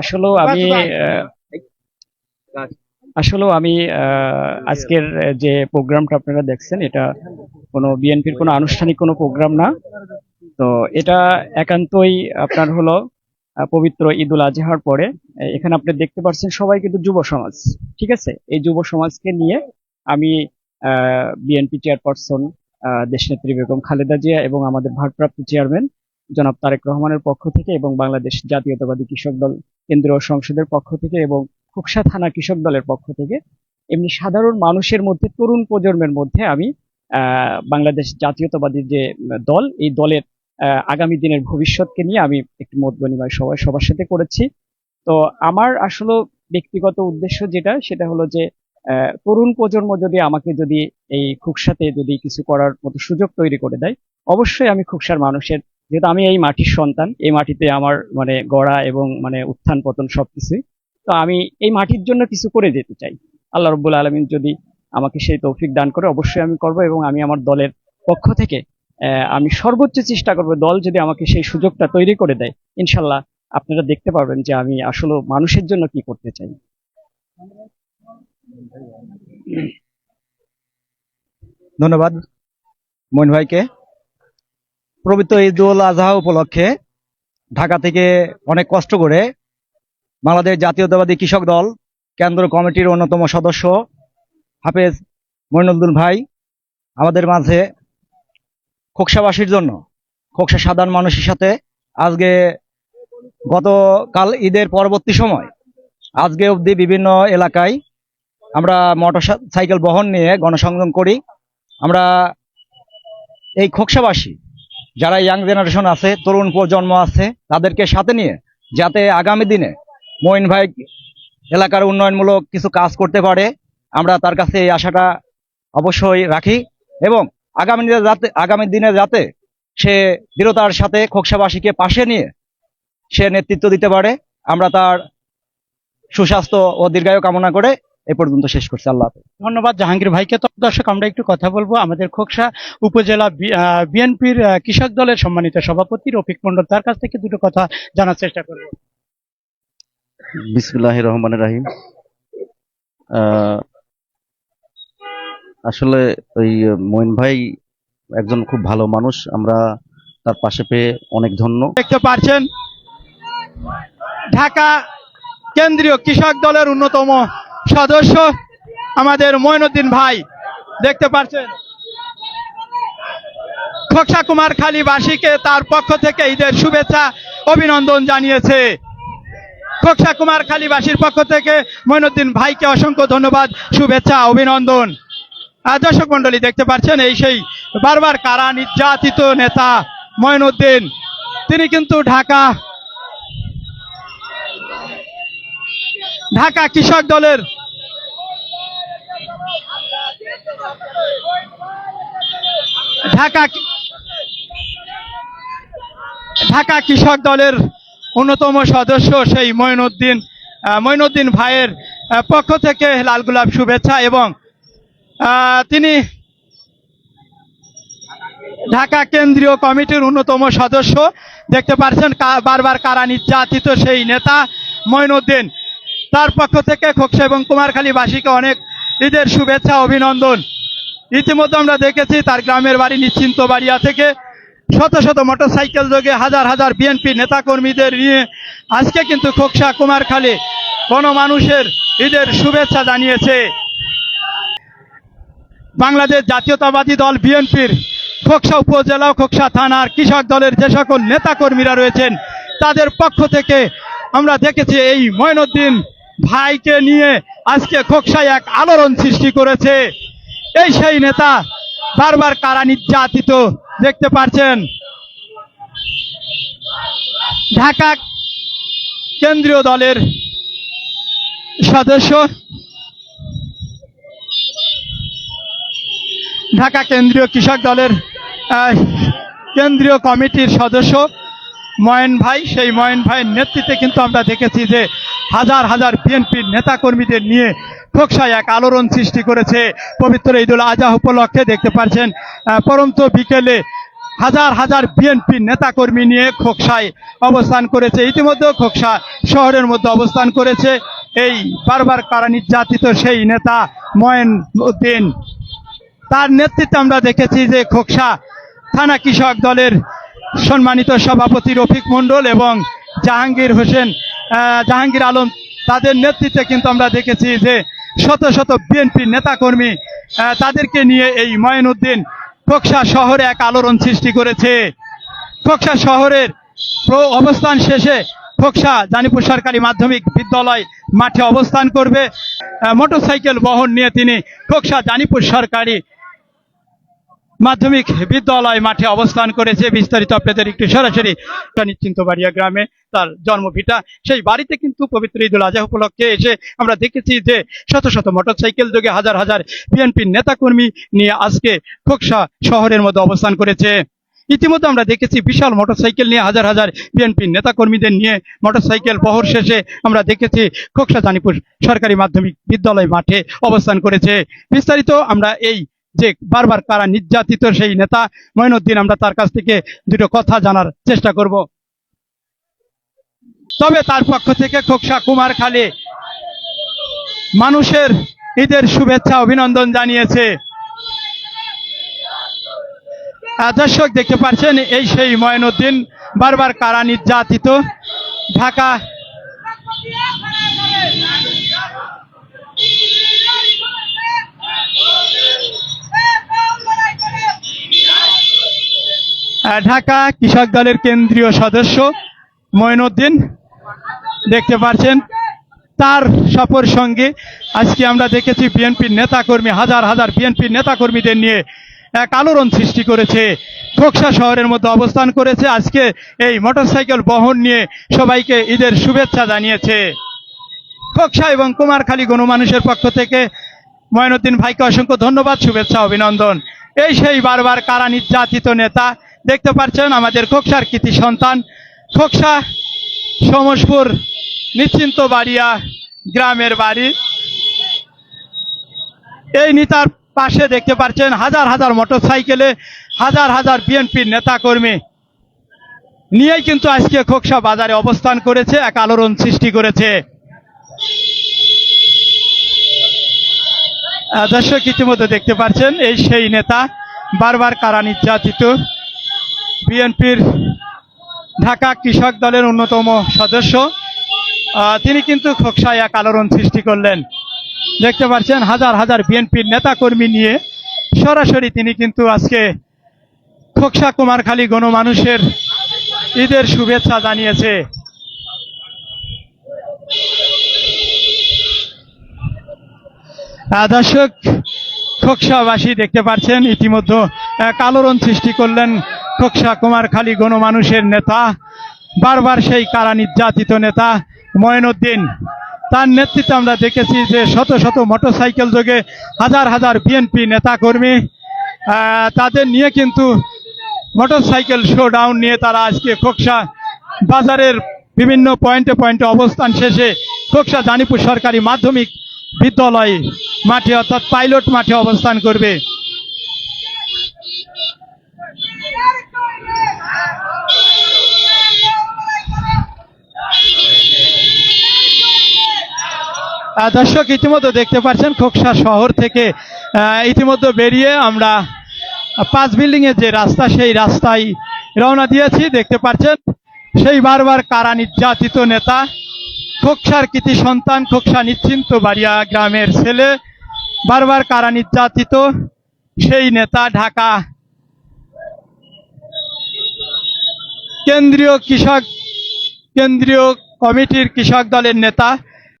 আসলেও আমি আহ, আসলেও আমি আহ, আজকের যে প্রোগ্রামটা আপনারা দেখছেন এটা কোনো বিএনপির কোনো আনুষ্ঠানিক কোনো প্রোগ্রাম না। তো এটা একান্তই আপনার হলো পবিত্র ঈদুল আজহার পরে। এখানে আপনি দেখতে পাচ্ছেন সবাই কিন্তু যুব সমাজ ঠিক আছে? এই যুব সমাজকে নিয়ে আমি বিএনপি চেয়ারপারসন দেশনেত্রী বেগম খালেদা জিয়া এবং আমাদের ভারপ্রাপ্ত চেয়ারম্যান জনাব তারেক রহমানের পক্ষ থেকে এবং বাংলাদেশ জাতীয়তাবাদী কৃষক দল কেন্দ্রীয় সংসদের পক্ষ থেকে এবং খুকসা থানা কৃষক দলের পক্ষ থেকে, এমনি সাধারণ মানুষের মধ্যে, তরুণ প্রজন্মের মধ্যে আমি বাংলাদেশ জাতীয়তাবাদী যে দল, এই দলের আগামী দিনের ভবিষ্যৎকে নিয়ে আমি একটি মত বিনিময় সবাই সবার সাথে করেছি। তো আমার আসলে ব্যক্তিগত উদ্দেশ্য যেটা, সেটা হলো যে তরুণ প্রজন্ম যদি আমাকে যদি এই খুকসাতে যদি কিছু করার মতো সুযোগ তৈরি করে দেয়, অবশ্যই আমি খুকসার মানুষের যেহেতু আমি এই মাটির সন্তান, এই মাটিতে আমার মানে গড়া এবং মানে উত্থান পতন সবকিছুই তো আমি এই মাটির জন্য কিছু করে যেতে চাই। আল্লাহ রব্বুল আলমিন যদি আমাকে সেই তৌফিক দান করে, অবশ্যই আমি করব এবং আমি আমার দলের পক্ষ থেকে আমি সর্বোচ্চ চেষ্টা করব দল যদি আমাকে সেই সুযোগটা তৈরি করে দেয়। ইনশাল্লাহ আপনারা দেখতে পারবেন যে আমি আসলে মানুষের জন্য কি করতে চাই। ধন্যবাদ। মইন ভাইকে। পবিত্র ঈদুল আজহা উপলক্ষে ঢাকা থেকে অনেক কষ্ট করে বাংলাদেশ জাতীয়তাবাদী কৃষক দল কেন্দ্র কমিটির অন্যতম সদস্য হাফেজ মইনুদ্দিন ভাই আমাদের মাঝে খোকসাবাসীর জন্য, খোকসা সাধারণ মানুষের সাথে আজকে গতকাল ঈদের পরবর্তী সময়, আজকে অবধি বিভিন্ন এলাকায় আমরা মোটর সাইকেল বহন নিয়ে গণসংযোগ করি। আমরা এই খোকসাবাসী যারা ইয়াং জেনারেশন আছে, তরুণ প্রজন্ম আছে, তাদেরকে সাথে নিয়ে যাতে আগামী দিনে মঈন ভাই এলাকার উন্নয়নমূলক কিছু কাজ করতে পারে, আমরা তার কাছে এই আশাটা অবশ্যই রাখি এবং আগামী দিনে যাতে, আগামী দিনে যাতে সে দৃঢ়তার সাথে খোকসাবাসীকে পাশে নিয়ে সে নেতৃত্ব দিতে পারে, আমরা তার সুস্বাস্থ্য ও দীর্ঘায়ু কামনা করে এ পর্যন্ত শেষ করছি আল্লাহ ধন্যবাদ জাহাঙ্গীর ভাইকে। তো দর্শক আমরা একটু কথা বলব। আমাদের খোকসা উপজেলা বিএনপির কৃষক দলের সম্মানিত সভাপতি রফিক মন্ডল তার কাছ থেকে দুটো কথা জানার চেষ্টা করব। বিসমুল্লাহ রহমান রাহিম। আহ, আসলে ওই মইন ভাই একজন খুব ভালো মানুষ। আমরা তার পাশে পেয়ে অনেক ধন্য। দেখতে পারছেন ঢাকা কেন্দ্রীয় কৃষক দলের অন্যতম সদস্য আমাদের মঈনুদ্দিন ভাই, দেখতে পাচ্ছেন খোকসা কুমার খালি বাসীকে তার পক্ষ থেকে ঈদের শুভেচ্ছা, অভিনন্দন জানিয়েছে। খোকসা কুমার খালিবাসীর পক্ষ থেকে মঈনুদ্দিন ভাইকে অসংখ্য ধন্যবাদ, শুভেচ্ছা, অভিনন্দন। দর্শক মন্ডলী দেখতে পাচ্ছেন এই সেই বারবার কারা নির্যাতিত নেতা মঈনুদ্দিন তিনি কিন্তু ঢাকা ঢাকা কৃষক দলের ঢাকা ঢাকা কৃষক দলের অন্যতম সদস্য সেই মঈনুদ্দিন আহ, মঈনুদ্দিন ভাইয়ের পক্ষ থেকে লাল গোলাপ শুভেচ্ছা এবং তিনি ঢাকা কেন্দ্রীয় কমিটির অন্যতম সদস্য। দেখতে পাচ্ছেন বারবার কারা নির্যাতিত সেই নেতা মঈনুদ্দিন তার পক্ষ থেকে খোকসা এবং কুমারখালীবাসীকে অনেক ঈদের শুভেচ্ছা অভিনন্দন। ইতিমধ্যে আমরা দেখেছি তার গ্রামের বাড়ি নিশ্চিন্ত বাড়িয়া থেকে শত শত মোটরসাইকেল যোগে হাজার হাজার বিএনপি নেতাকর্মীদের নিয়ে আজকে কিন্তু খোকসা কুমারখালী মানুষের ঈদের শুভেচ্ছা জানিয়েছে। বাংলাদেশ জাতীয়তাবাদী দল বিএনপির খোকসা উপজেলা খোকসা থানার কৃষক দলের যে সকল নেতাকর্মীরা রয়েছেন, তাদের পক্ষ থেকে আমরা দেখেছি এই ময়নুদ্দিন ভাইকে নিয়ে আজকে খোকসায় এক আলোড়ন সৃষ্টি করেছে। এই সেই নেতা বারবার কারা নির্যাতিত দেখতে পাচ্ছেন ঢাকা কেন্দ্রীয় দলের সদস্য, ঢাকা কেন্দ্রীয় কৃষক দলের কেন্দ্রীয় কমিটির সদস্য ময়ন ভাই। সেই ময়ন ভাইয়ের নেতৃত্বে কিন্তু আমরা দেখেছি যে হাজার হাজার বিএনপির নেতাকর্মীদের নিয়ে খোকসায় এক আলোড়ন সৃষ্টি করেছে। পবিত্র ঈদুল আজহা উপলক্ষে দেখতে পাচ্ছেন পরন্ত বিকেলে হাজার হাজার বিএনপি নেতাকর্মী নিয়ে খোকসায় অবস্থান করেছে। ইতিমধ্যে খোকসা শহরের মধ্যে অবস্থান করেছে। এই বারবার কারা নির্যাতিত সেই নেতা ময়েন উদ্দিন। তার নেতৃত্বে আমরা দেখেছি যে খোকসা থানা কৃষক দলের সম্মানিত সভাপতি রফিক মণ্ডল এবং জাহাঙ্গীর হোসেন জাহাঙ্গীর আলম, তাদের নেতৃত্বে কিন্তু আমরা দেখেছি যে শত শত বিএনপি নেতাকর্মী তাদেরকে নিয়ে এই ময়নউদ্দিন খোকসা শহরে এক আলোড়ন সৃষ্টি করেছে। খোকসা শহরের অবস্থান শেষে খোকসা জানিপুর সরকারি মাধ্যমিক বিদ্যালয় মাঠে অবস্থান করবে। মোটরসাইকেল বহন নিয়ে তিনি খোকসা জানিপুর সরকারি মাধ্যমিক বিদ্যালয় মাঠে অবস্থান করেছে। বিস্তারিত আপনাদের একটু সরাসরি নিশ্চিন্ত বাড়িয়া গ্রামে। তার জন্মভিটা। সেই বাড়িতে কিন্তু পবিত্র ঈদুল আজহা উপলক্ষে এসে আমরা দেখেছি যে শত শত মোটরসাইকেল যোগে হাজার হাজার বিএনপি নেতাকর্মী নিয়ে আজকে খোকসা শহরের মধ্যে অবস্থান করেছে। ইতিমধ্যে আমরা দেখেছি বিশাল মোটরসাইকেল নিয়ে হাজার হাজার বিএনপি নেতাকর্মীদের নিয়ে মোটরসাইকেল বহর শেষে আমরা দেখেছি খোকসা জানিপুর সরকারি মাধ্যমিক বিদ্যালয় মাঠে অবস্থান করেছে। বিস্তারিত আমরা এই যে বারবার কারা নির্যাতিত সেই নেতা মঈনুদ্দিন আমরা তার কাছ থেকে দুটো কথা জানার চেষ্টা করব। তবে তার পক্ষ থেকে খোকসা কুমারখালী মানুষের ঈদের শুভেচ্ছা, অভিনন্দন জানিয়েছে। দর্শক, দেখতে পাচ্ছেন, এই সেই ময়নুদ্দিন বারবার কারা নির্যাতিত? ঢাকা ঢাকা কৃষক দলের কেন্দ্রীয় সদস্য ময়নুদ্দিন দেখতে পাচ্ছেন তার সফর সঙ্গে আজকে আমরা দেখেছি বিএনপির নেতাকর্মী, হাজার হাজার বিএনপির নেতাকর্মীদের নিয়ে এক আলোড়ন সৃষ্টি করেছে। খোকসা শহরের মধ্যে অবস্থান করেছে। আজকে এই মোটরসাইকেল বহন নিয়ে সবাইকে ঈদের শুভেচ্ছা জানিয়েছে। খোকসা এবং কুমারখালী গণমানুষের পক্ষ থেকে ময়নুদ্দিন ভাইকে অসংখ্য ধন্যবাদ, শুভেচ্ছা, অভিনন্দন। এই সেই বারবার কারা নির্যাতিত নেতা, দেখতে পাচ্ছেন আমাদের খোকসার কৃতি সন্তান। খোকসা সমসপুর নিশ্চিন্ত বাড়িয়া গ্রামের বাড়ি। এই নেতার পাশে দেখতে পাচ্ছেন হাজার হাজার মোটর সাইকেলে হাজার হাজার বিএনপির নেতাকর্মী। নিয়েই কিন্তু আজকে খোকসা বাজারে অবস্থান করেছে, এক আলোড়ন সৃষ্টি করেছে। দর্শক ইতিমধ্যে দেখতে পাচ্ছেন, এই সেই নেতা বারবার কারা নির্যাতিত। বিএনপির ঢাকা কৃষক দলের অন্যতম সদস্য। তিনি কিন্তু খোকসায় এক আলোড়ন সৃষ্টি করলেন। দেখতে পাচ্ছেন, হাজার হাজার বিএনপির নেতাকর্মী নিয়ে সরাসরি তিনি কিন্তু আজকে খোকসা কুমারখালী গণমানুষের ঈদের শুভেচ্ছা জানিয়েছে। দর্শক, খোকসাবাসী দেখতে পাচ্ছেন, ইতিমধ্যে আলোড়ন সৃষ্টি করলেন খোকসা কুমারখালী গণমানুষের নেতা, বারবার সেই কারা নির্যাতিত নেতা ময়নুদ্দিন। তার নেতৃত্বে আমরা দেখেছি যে শত শত মোটরসাইকেল যোগে হাজার হাজার বিএনপি নেতাকর্মী তাদের নিয়ে কিন্তু মোটরসাইকেল শো ডাউন নিয়ে তারা আজকে খোকসা বাজারের বিভিন্ন পয়েন্টে পয়েন্টে অবস্থান শেষে খোকসা জানিপুর সরকারি মাধ্যমিক বিদ্যালয় মাঠে অর্থাৎ পাইলট মাঠে অবস্থান করবে। দর্শক, ইতিমধ্যে দেখতে পাচ্ছেন খোকসা শহর থেকে ইতিমধ্যে বেরিয়ে আমরা পাঁচ বিল্ডিং এর যে রাস্তা, সেই রাস্তায় রওনা দিয়েছি। দেখতে পাচ্ছেন, সেই বারবার কারা নির্যাতিত নেতা, খোকসার কৃতি সন্তান, খোকসা নিশ্চিন্ত বাড়িয়া গ্রামের ছেলে, বারবার কারা নির্যাতিত, সেই নেতা ঢাকা কেন্দ্রীয় কৃষক কেন্দ্রীয় কমিটির কৃষক দলের নেতা